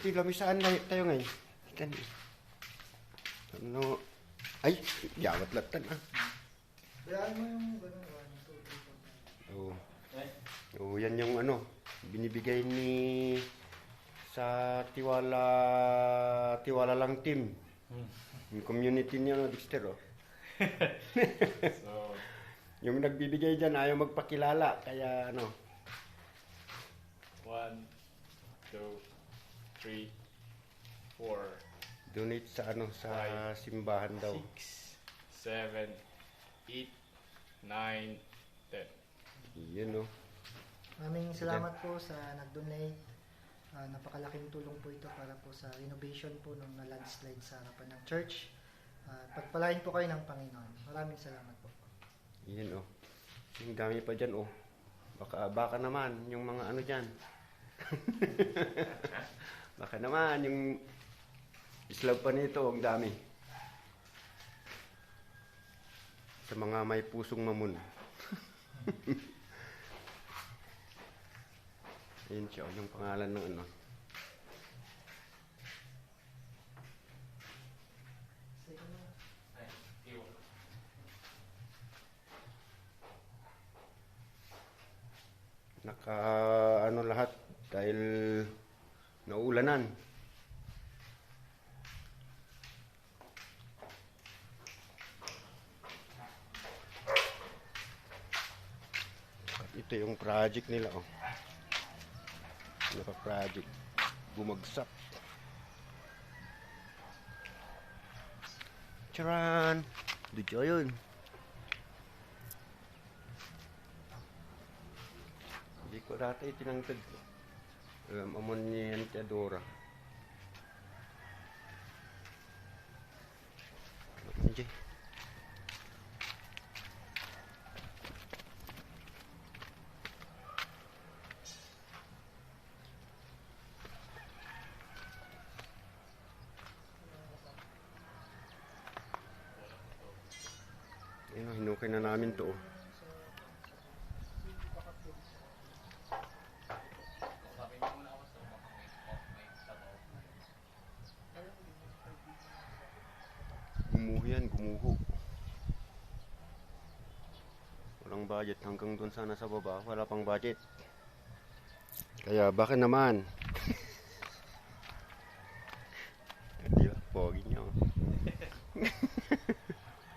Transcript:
dito, lamisaan na tayo ngayon. Ikan. Ano? Ay, yawat latan ah. Bayaan mo yung gano'n, four, five. Oo. Oo, yan yung ano, binibigay ni sa Tiwala Tiwala lang team. Yung community niya, no, Dexter, oh. So, Yung nagbibigay dyan, ayaw magpakilala. Kaya ano, one, two, three, four, donate sa ano sa simbahan daw. six, seven, eight, nine, ten. Yun, oh. Maraming salamat po sa nag-donate. Ah, napakalaking tulong po ito para po sa renovation po ng landslide sa harapan ng church. Ah, pagpalain po kayo ng Panginoon. Maraming salamat po. Yun, oh. Yung dami pa dyan, oh. Baka, baka naman, yung mga ano dyan. baka naman, yung islab pa nito, ang dami. Sa mga may pusong mamon. Yun siya, oh, yung pangalan ng ano. Naka ano lahat dahil naulanan. Ito yung project nila oh. Naka-project. Bumagsak. Charan! Dito yun. Hindi ko dati tinangtad. Alam, amon niya yan, Teodora. Hindi. Ayun, oh, hinukay na namin to. Oh. Gumuho. Walang budget hanggang doon sana sa baba, wala pang budget. Kaya baka naman.